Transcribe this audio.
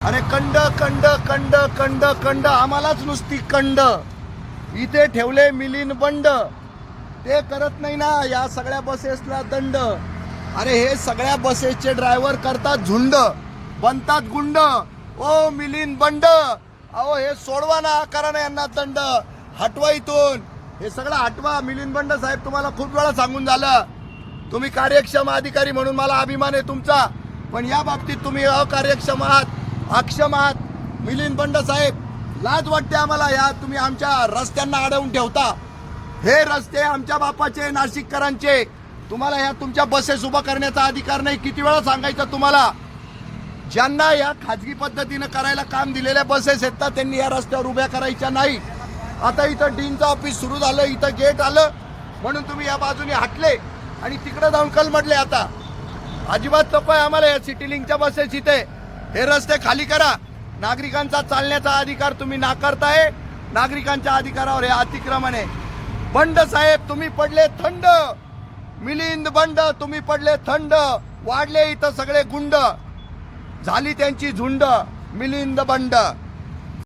अरे कंड कंड कंड कंड कंड आम्हालाच नुसती कंड. इथे ठेवले मिलीन बंड. ते करत नाही ना या सगळ्या बसेसला दंड. अरे हे सगळ्या बसेसचे ड्रायव्हर करतात झुंड. बनतात गुंड. ओ मिलीन बंड. अहो हे सोडवा ना करा यांना दंड. हटवा इथून. हे सगळं हटवा. मिलिंद बंड साहेब तुम्हाला खूप वेळा सांगून झालं. तुम्ही कार्यक्षम अधिकारी म्हणून मला अभिमान आहे तुमचा. पण या बाबतीत तुम्ही अकार्यक्षम आहात. अक्षम आहात मिलिंद बंड साहेब लाज वाटते आम्हाला या तुम्ही आमच्या रस्त्यांना अडवून ठेवता. हे रस्ते आमच्या बापाचे नाशिककरांचे. तुम्हाला या तुमच्या बसेस उभा करण्याचा अधिकार नाही. किती वेळा सांगायचं तुम्हाला? ज्यांना या खाजगी पद्धतीनं करायला काम दिलेल्या बसेस आहेत ना त्यांनी या रस्त्यावर उभ्या करायच्या नाही आता इथं डीनचं ऑफिस सुरू झालं इथं गेट आलं. म्हणून तुम्ही या बाजूने हटले आणि तिकडे जाऊन कलमडले आता. अजिबात नको आहे आम्हाला या सिटी लिंकच्या बसेस इथे. हे रस्ते खाली करा. नागरिकांचा चालण्याचा अधिकार तुम्ही नाकारताय. नागरिकांच्या अधिकारावर हे अतिक्रमण आहे. बंड साहेब तुम्ही पडले थंड. मिलिंद बंड तुम्ही पडले थंड. वाढले इथं सगळे गुंड. झाली त्यांची झुंड मिलिंद बंड.